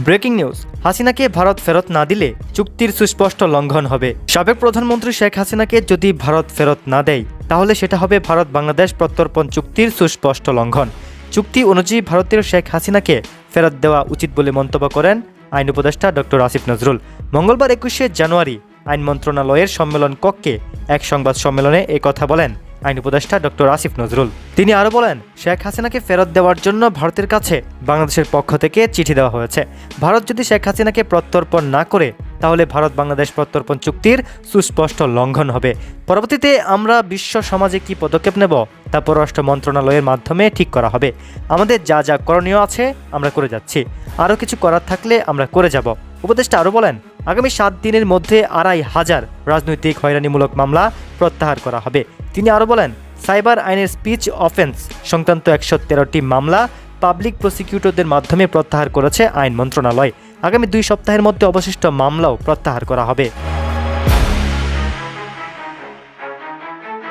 Breaking news. হাসিনাকে ভারত ফেরত না দিলে চুক্তির সুস্পষ্ট লঙ্ঘন হবে। সাবেক প্রধানমন্ত্রী শেখ হাসিনাকে যদি ভারত ফেরত না দেয়, তাহলে সেটা হবে ভারত বাংলাদেশ প্রত্যর্পণ চুক্তির সুস্পষ্ট লঙ্ঘন। চুক্তি অনুযায়ী ভারতের শেখ হাসিনাকে ফেরত দেওয়া উচিত বলে মন্তব্য করেন আইন উপদেষ্টা ডক্টর আসিফ নজরুল। মঙ্গলবার একুশে জানুয়ারি আইন মন্ত্রণালয়ের সম্মেলন কক্ষে এক সংবাদ সম্মেলনে কথা বলেন। আইন উপদেষ্টা ডক্টর আসিফ নজরুল। তিনি আরও বলেন, শেখ হাসিনাকে ফেরত দেওয়ার জন্য ভারতের কাছে বাংলাদেশের পক্ষ থেকে চিঠি দেওয়া হয়েছে। ভারত যদি শেখ হাসিনাকে প্রত্যর্পণ না করে, তাহলে ভারত বাংলাদেশ প্রত্যর্পণ চুক্তির সুস্পষ্ট লঙ্ঘন হবে। পরবর্তীতে আমরা বিশ্ব সমাজে কি পদক্ষেপ নেব, তা পররাষ্ট্র মন্ত্রণালয়ের মাধ্যমে ঠিক করা হবে। আমাদের যা যা করণীয় আছে, আমরা করে যাচ্ছি। আরও কিছু করার থাকলে আমরা করে যাব। উপদেষ্টা আরও বলেন আগামী সাত দিনের মধ্যে আড়াই হাজার রাজনৈতিক হয়রানিমূলক মামলা প্রত্যাহার করা হবে। তিনি আরও বলেন, সাইবার আইনের স্পিচ অফেন্স সংক্রান্ত একশো তেরোটি মামলা পাবলিক প্রসিকিউটরদের মাধ্যমে প্রত্যাহার করেছে আইন মন্ত্রণালয়। আগামী দুই সপ্তাহের মধ্যে অবশিষ্ট মামলাও প্রত্যাহার করা হবে।